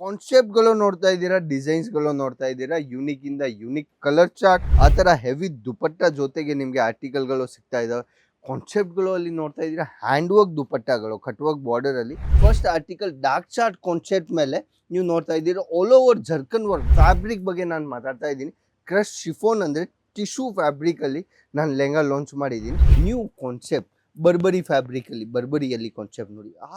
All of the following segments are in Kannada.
ಕಾನ್ಸೆಪ್ಟ್ಗಳು ನೋಡ್ತಾ ಇದ್ದೀರಾ ಡಿಸೈನ್ಸ್ಗಳು ನೋಡ್ತಾ ಇದ್ದೀರಾ ಯುನಿಕ್ ಇಂದ ಯುನಿಕ್ ಕಲರ್ ಚಾರ್ಟ್ ಆ ಥರ ಹೆವಿ ದುಪಟ್ಟ ಜೊತೆಗೆ ನಿಮಗೆ ಆರ್ಟಿಕಲ್ಗಳು ಸಿಗ್ತಾ ಇದಾವೆ. ಕಾನ್ಸೆಪ್ಟ್ಗಳು ಅಲ್ಲಿ ನೋಡ್ತಾ ಇದ್ದೀರಾ ಹ್ಯಾಂಡ್ ವರ್ಕ್ ದುಪಟ್ಟಗಳು ಕಟ್ ವರ್ಕ್ ಬಾರ್ಡರ್ ಅಲ್ಲಿ. First article dark chart concept ಮೇಲೆ ನೀವು ನೋಡ್ತಾ ಇದ್ದೀರಾ ಆಲ್ ಓವರ್ ಜರ್ಕನ್ ವರ್ಕ್ ಫ್ಯಾಬ್ರಿಕ್ ಬಗ್ಗೆ ನಾನು ಮಾತಾಡ್ತಾ ಇದ್ದೀನಿ. ಕ್ರಶ್ ಶಿಫೋನ್ ಅಂದರೆ ಟಿಶ್ಯೂ ಫ್ಯಾಬ್ರಿಕಲ್ಲಿ ನಾನು ಲೆಹಂಗಾ ಲಾಂಚ್ ಮಾಡಿದ್ದೀನಿ. ನ್ಯೂ ಕಾನ್ಸೆಪ್ಟ್ ಬರ್ಬರಿ ಫ್ಯಾಬ್ರಿಕಲ್ಲಿ ಬರ್ಬರಿಯಲ್ಲಿ ಕಾನ್ಸೆಪ್ಟ್ ನೋಡಿ. ಆ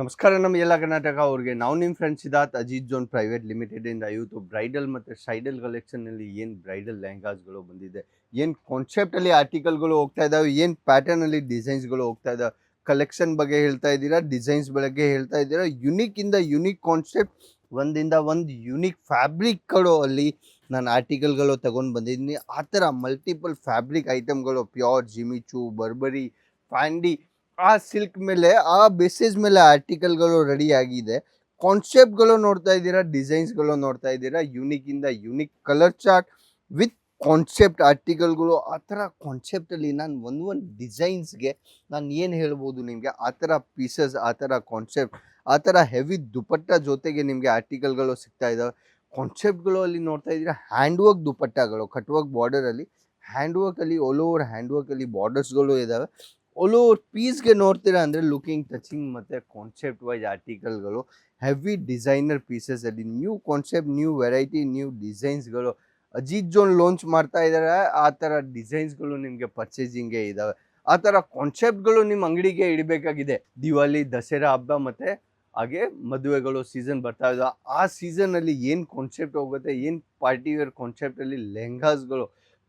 ನಮಸ್ಕಾರ, ನಮ್ಮ ಎಲ್ಲ ಕರ್ನಾಟಕ ಅವ್ರಿಗೆ. ನಾವು ನಿಮ್ಮ ಫ್ರೆಂಡ್ಸ್ ಇದಾತ್ ಅಜಿತ್ ಜೋನ್ ಪ್ರೈವೇಟ್ ಲಿಮಿಟೆಡ್ ಇಂದ ಇವತ್ತು ಬ್ರೈಡಲ್ ಮತ್ತು ಸೈಡಲ್ ಕಲೆಕ್ಷನ್ನಲ್ಲಿ ಏನು ಬ್ರೈಡಲ್ ಲೆಹಂಗಾಸ್ಗಳು ಬಂದಿದೆ, ಏನು ಕಾನ್ಸೆಪ್ಟಲ್ಲಿ ಆರ್ಟಿಕಲ್ಗಳು ಹೋಗ್ತಾ ಇದ್ದಾವೆ ಏನು ಪ್ಯಾಟರ್ನಲ್ಲಿ ಡಿಸೈನ್ಸ್ಗಳು ಹೋಗ್ತಾ ಇದ್ದಾವೆ ಕಲೆಕ್ಷನ್ ಬಗ್ಗೆ ಹೇಳ್ತಾ ಇದ್ದೀರಾ ಡಿಸೈನ್ಸ್ ಬಗ್ಗೆ ಹೇಳ್ತಾ ಇದ್ದೀರಾ? ಯುನಿಕ್ ಇಂದ ಯುನಿಕ್ ಕಾನ್ಸೆಪ್ಟ್ ಒಂದಿಂದ ಒಂದು ಯುನಿಕ್ ಫ್ಯಾಬ್ರಿಕ್ಗಳು ಅಲ್ಲಿ ನಾನು ಆರ್ಟಿಕಲ್ಗಳು ತಗೊಂಡು ಬಂದಿದ್ದೀನಿ. ಆ ಥರ ಮಲ್ಟಿಪಲ್ ಫ್ಯಾಬ್ರಿಕ್ ಐಟಮ್ಗಳು pure Jimmy Choo Burberry Fendi ಆ ಸಿಲ್ಕ್ ಮೇಲೆ, ಆ ಬೇಸಿಸ್ ಮೇಲೆ ಆರ್ಟಿಕಲ್ಗಳು ರೆಡಿ ಆಗಿದೆ. ಕಾನ್ಸೆಪ್ಟ್ಗಳು ನೋಡ್ತಾ ಇದ್ದೀರಾ ಡಿಸೈನ್ಸ್ಗಳು ನೋಡ್ತಾ ಇದ್ದೀರಾ ಯುನಿಕ್ ಇಂದ unique colour chart with concept ಆರ್ಟಿಕಲ್ಗಳು ಆ ಥರ ಕಾನ್ಸೆಪ್ಟಲ್ಲಿ ನಾನು ಒಂದು ಒಂದು ಡಿಸೈನ್ಸ್ಗೆ ನಾನು ಏನು ಹೇಳ್ಬೋದು ನಿಮಗೆ? ಆ ಥರ ಪೀಸಸ್ ಆ ಥರ ಕಾನ್ಸೆಪ್ಟ್ ಆ ಥರ ಹೆವಿ ದುಪಟ್ಟ ಜೊತೆಗೆ ನಿಮಗೆ ಆರ್ಟಿಕಲ್ಗಳು ಸಿಗ್ತಾ ಇದ್ದಾವೆ ಕಾನ್ಸೆಪ್ಟ್ಗಳು ಅಲ್ಲಿ ನೋಡ್ತಾ ಇದ್ದೀರಾ ಹ್ಯಾಂಡ್ ವರ್ಕ್ ದುಪಟ್ಟಗಳು ಕಟ್ ವರ್ಕ್ ಬಾರ್ಡರಲ್ಲಿ ಹ್ಯಾಂಡ್ ವರ್ಕಲ್ಲಿ ಆಲ್ ಓವರ್ ಹ್ಯಾಂಡ್ ವರ್ಕಲ್ಲಿ ಬಾರ್ಡರ್ಸ್ಗಳು ಇದ್ದಾವೆ ಆಲ್ ಓವರ್ ಪೀಸ್ಗೆ ನೋಡ್ತೀರಾ ಅಂದರೆ ಲುಕಿಂಗ್ ಟಚಿಂಗ್ ಮತ್ತು ಕಾನ್ಸೆಪ್ಟ್ ವೈಸ್ ಆರ್ಟಿಕಲ್ಗಳು heavy designer ಪೀಸಸಲ್ಲಿ new concept new variety new ಡಿಸೈನ್ಸ್ಗಳು Ajit zone launch ಮಾಡ್ತಾ ಇದ್ದಾರೆ ಆ ಥರ ಡಿಸೈನ್ಸ್ಗಳು ನಿಮಗೆ ಪರ್ಚೇಸಿಂಗ್ಗೆ ಇದ್ದಾವೆ ಆ ಥರ ಕಾನ್ಸೆಪ್ಟ್ಗಳು ನಿಮ್ಮ ಅಂಗಡಿಗೆ ಇಡಬೇಕಾಗಿದೆ. ದಿವಾಲಿ ದಸರಾ ಹಬ್ಬ ಮತ್ತು ಹಾಗೆ ಮದುವೆಗಳು ಸೀಸನ್ ಬರ್ತಾ ಇದ್ದಾವೆ ಆ ಸೀಸನಲ್ಲಿ ಏನು ಕಾನ್ಸೆಪ್ಟ್ ಹೋಗುತ್ತೆ, ಏನು ಪಾರ್ಟಿ ವೇರ್ ಕಾನ್ಸೆಪ್ಟಲ್ಲಿ ಲೆಹಂಗಾಸ್ಗಳು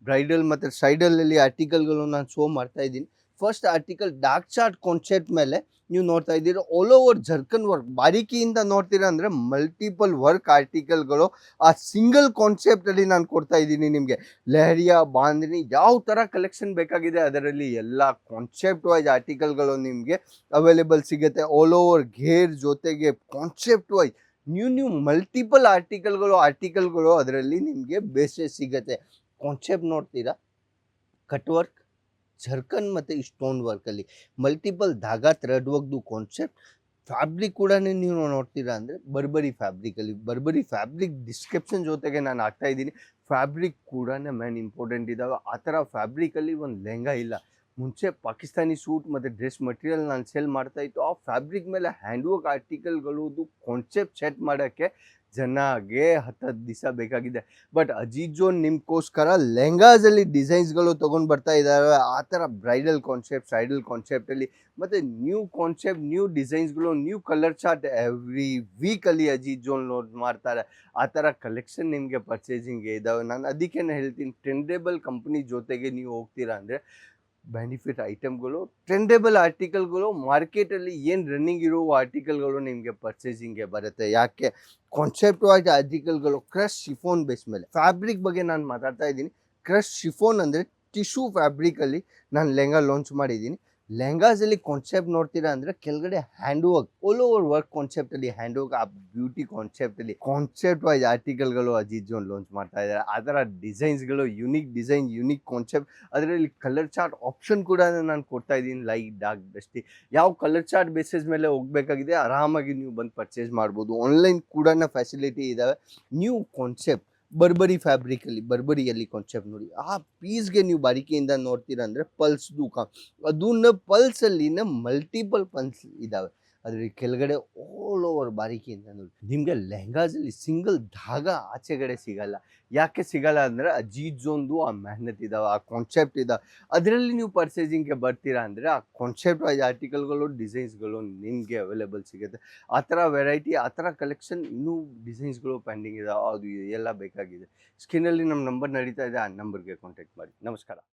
ಬ್ರೈಡಲ್ ಮತ್ತು ಸೈಡಲಲ್ಲಿ ಆರ್ಟಿಕಲ್ಗಳು ನಾನು ಶೋ ಮಾಡ್ತಾ ಇದ್ದೀನಿ. First article dark chart concept ಮೇಲೆ ನೀವು ನೋಡ್ತಾ ಇದ್ದೀರ ಆಲ್ ಓವರ್ ಜರ್ಕನ್ ವರ್ಕ್ ಬಾರಿಕೆಯಿಂದ ನೋಡ್ತೀರಾ ಅಂದರೆ ಮಲ್ಟಿಪಲ್ ವರ್ಕ್ ಆರ್ಟಿಕಲ್ಗಳು ಆ ಸಿಂಗಲ್ ಕಾನ್ಸೆಪ್ಟಲ್ಲಿ ನಾನು ಕೊಡ್ತಾ ಇದ್ದೀನಿ ನಿಮಗೆ. ಲೆಹರಿಯಾ, ಬಾಂದ್ರಿ, ಯಾವ ಥರ ಕಲೆಕ್ಷನ್ ಬೇಕಾಗಿದೆ ಅದರಲ್ಲಿ ಎಲ್ಲ ಕಾನ್ಸೆಪ್ಟ್ ವೈಸ್ ಆರ್ಟಿಕಲ್ಗಳು ನಿಮಗೆ ಅವೈಲೇಬಲ್ ಸಿಗುತ್ತೆ. ಆಲ್ ಓವರ್ ಘೇರ್ ಜೊತೆಗೆ concept wise new new multiple ಆರ್ಟಿಕಲ್ಗಳು ಆರ್ಟಿಕಲ್ಗಳು ಅದರಲ್ಲಿ ನಿಮಗೆ ಬೇಸೇ ಸಿಗುತ್ತೆ. ಕಾನ್ಸೆಪ್ಟ್ ನೋಡ್ತೀರಾ? ಕಟ್ ವರ್ಕ್ ಜರ್ಕನ್ ಮತ್ತು ಈ ಸ್ಟೋನ್ ವರ್ಕಲ್ಲಿ ಮಲ್ಟಿಪಲ್ ಧಾಗಾ ಥ್ರೆಡ್ ವರ್ಕ್ದು ಕಾನ್ಸೆಪ್ಟ್ ಫ್ಯಾಬ್ರಿಕ್ ಕೂಡ ನೀವು ನೋಡ್ತೀರಾ ಅಂದರೆ ಬರ್ಬರಿ ಫ್ಯಾಬ್ರಿಕಲ್ಲಿ ಬರ್ಬರಿ ಫ್ಯಾಬ್ರಿಕ್ ಡಿಸ್ಕ್ರಿಪ್ಷನ್ ಜೊತೆಗೆ ನಾನು ಹಾಕ್ತಾ ಇದ್ದೀನಿ. ಫ್ಯಾಬ್ರಿಕ್ ಕೂಡ ಮೇನ್ ಇಂಪಾರ್ಟೆಂಟ್ ಇದ್ದಾವೆ ಆ ಥರ ಫ್ಯಾಬ್ರಿಕಲ್ಲಿ ಒಂದು ಲೆಹಂಗಾ ಇಲ್ಲ. ಮುಂಚೆ ಪಾಕಿಸ್ತಾನಿ ಸೂಟ್ ಮತ್ತು ಡ್ರೆಸ್ ಮಟೀರಿಯಲ್ ನಾನು ಸೇಲ್ ಮಾಡ್ತಾ ಇತ್ತು, ಆ ಫ್ಯಾಬ್ರಿಕ್ ಮೇಲೆ ಹ್ಯಾಂಡ್ ವರ್ಕ್ ಆರ್ಟಿಕಲ್ಗಳದು ಕಾನ್ಸೆಪ್ಟ್ ಸೆಟ್ ಮಾಡೋಕ್ಕೆ ಜನಗೆ ಹತ್ತು ದಿವಸ ಬೇಕಾಗಿದೆ. ಬಟ್ ಅಜಿತ್ ಜೋನ್ ನಿಮ್ಗೋಸ್ಕರ ಲೆಹಂಗಾಸಲ್ಲಿ ಡಿಸೈನ್ಸ್ಗಳು ತೊಗೊಂಡು ಬರ್ತಾ ಇದ್ದಾವೆ ಆ ಥರ ಬ್ರೈಡಲ್ ಕಾನ್ಸೆಪ್ಟ್ ಸೈಡಲ್ ಕಾನ್ಸೆಪ್ಟಲ್ಲಿ ಮತ್ತು ನ್ಯೂ ಕಾನ್ಸೆಪ್ಟ್ ನ್ಯೂ ಡಿಸೈನ್ಸ್ಗಳು ನ್ಯೂ ಕಲರ್ ಚಾರ್ಟ್ ಎವ್ರಿ ವೀಕಲ್ಲಿ ಅಜಿತ್ ಜೋನ್ ಲೋಡ್ ಮಾಡ್ತಾರೆ. ಆ ಥರ ಕಲೆಕ್ಷನ್ ನಿಮಗೆ ಪರ್ಚೇಸಿಂಗ್ಗೆ ಇದ್ದಾವೆ ನಾನು ಅದಕ್ಕೆ ಹೇಳ್ತೀನಿ ಟ್ರೆಂಡೇಬಲ್ ಕಂಪ್ನಿ ಜೊತೆಗೆ ನೀವು ಹೋಗ್ತೀರಾ ಅಂದರೆ ಬೆನಿಫಿಟ್ ಐಟಮ್ಗಳು ಟ್ರೆಂಡೇಬಲ್ ಆರ್ಟಿಕಲ್ಗಳು ಮಾರ್ಕೆಟಲ್ಲಿ ಏನು ರನ್ನಿಂಗ್ ಇರೋ ಆರ್ಟಿಕಲ್ಗಳು ನಿಮಗೆ ಪರ್ಚೇಸಿಂಗ್ಗೆ ಬರುತ್ತೆ, ಯಾಕೆ? ಕಾನ್ಸೆಪ್ಟ್ ವೈಸ್ ಆರ್ಟಿಕಲ್ಗಳು ಕ್ರಶ್ ಶಿಫೋನ್ ಬೇಸ್ ಮೇಲೆ. ಫ್ಯಾಬ್ರಿಕ್ ಬಗ್ಗೆ ನಾನು ಮಾತಾಡ್ತಾ ಇದ್ದೀನಿ. ಕ್ರಶ್ ಶಿಫೋನ್ ಅಂದರೆ ಟಿಶ್ಯೂ ಫ್ಯಾಬ್ರಿಕಲ್ಲಿ ನಾನು ಲೆಹಂಗಾ ಲಾಂಚ್ ಮಾಡಿದ್ದೀನಿ. ಲೆಹಂಗಾಸಲ್ಲಿ ಕಾನ್ಸೆಪ್ಟ್ ನೋಡ್ತೀರಾ ಅಂದರೆ ಕೆಳಗಡೆ hand work all over work ಕಾನ್ಸೆಪ್ಟಲ್ಲಿ hand work ಆ ಬ್ಯೂಟಿ ಕಾನ್ಸೆಪ್ಟಲ್ಲಿ ಕಾನ್ಸೆಪ್ಟ್ ವೈಸ್ ಆರ್ಟಿಕಲ್ಗಳು ಅಜೀಜ್ ಜೋನ್ ಲಾಂಚ್ ಮಾಡ್ತಾ ಇದ್ದಾರೆ. ಅದರ ಡಿಸೈನ್ಸ್ಗಳು ಯುನಿಕ್ ಡಿಸೈನ್ ಯುನಿಕ್ ಕಾನ್ಸೆಪ್ಟ್ ಅದರಲ್ಲಿ ಕಲರ್ ಚಾರ್ಟ್ ಆಪ್ಷನ್ ಕೂಡ ನಾನು ಕೊಡ್ತಾ ಇದ್ದೀನಿ ಲೈಕ್ ಡಾರ್ಕ್ ಡಸ್ಟಿ ಯಾವ ಕಲರ್ ಚಾರ್ಟ್ ಬೇಸಿಸ್ ಮೇಲೆ ಹೋಗಬೇಕಾಗಿದೆ, ಆರಾಮಾಗಿ ನೀವು ಬಂದು ಪರ್ಚೇಸ್ ಮಾಡ್ಬೋದು. ಆನ್ಲೈನ್ ಕೂಡ ಫೆಸಿಲಿಟಿ ಇದ್ದಾವೆ ನ್ಯೂ ಕಾನ್ಸೆಪ್ಟ್ ಬರ್ಬರಿ ಫ್ಯಾಬ್ರಿಕಲ್ಲಿ ಬರ್ಬರಿಯಲ್ಲಿ ಕಾನ್ಸೆಪ್ಟ್ ನೋಡಿ. ಆ ಪೀಸ್ಗೆ ನೀವು ಬಾರಿಕೆಯಿಂದ ನೋಡ್ತೀರಾ ಅಂದರೆ ಪಲ್ಸ್ದು ಕಾ ಅದನ್ನ ಪಲ್ಸಲ್ಲಿನ ಮಲ್ಟಿಪಲ್ ಪಲ್ಸ್ ಇದ್ದಾವೆ ಅದ್ರ ಕೆಳಗಡೆ ಆಲ್ ಓವರ್ ಬಾರಿಕೆಯಿಂದ ನೋಡಿ. ನಿಮಗೆ ಲೆಹಂಗಾಸಲ್ಲಿ ಸಿಂಗಲ್ ಧಾಗ ಆಚೆಗಡೆ ಸಿಗಲ್ಲ. ಯಾಕೆ ಸಿಗಲ್ಲ ಅಂದರೆ ಆ ಜೋನ್ದು ಆ ಮೆಹನತ್ ಇದಾವೆ, ಆ ಕಾನ್ಸೆಪ್ಟ್ ಇದಾವೆ. ಅದರಲ್ಲಿ ನೀವು ಪರ್ಚೇಸಿಂಗ್ಗೆ ಬರ್ತೀರಾ ಅಂದರೆ ಆ ಕಾನ್ಸೆಪ್ಟ್ ವೈಸ್ ಆರ್ಟಿಕಲ್ಗಳು ಡಿಸೈನ್ಸ್ಗಳು ನಿಮಗೆ ಅವೈಲೇಬಲ್ ಸಿಗುತ್ತೆ. ಆ ಥರ ವೆರೈಟಿ ಆ ಥರ ಕಲೆಕ್ಷನ್ ಇನ್ನೂ ಡಿಸೈನ್ಸ್ಗಳು ಪೆಂಡಿಂಗ್ ಇದಾವೆ, ಅದು ಎಲ್ಲ ಬೇಕಾಗಿದೆ. ಸ್ಕ್ರೀನಲ್ಲಿ ನಮ್ಮ ನಂಬರ್ ನಡೀತಾ ಇದೆ, ಆ ನಂಬರ್ಗೆ ಕಾಂಟ್ಯಾಕ್ಟ್ ಮಾಡಿ. ನಮಸ್ಕಾರ.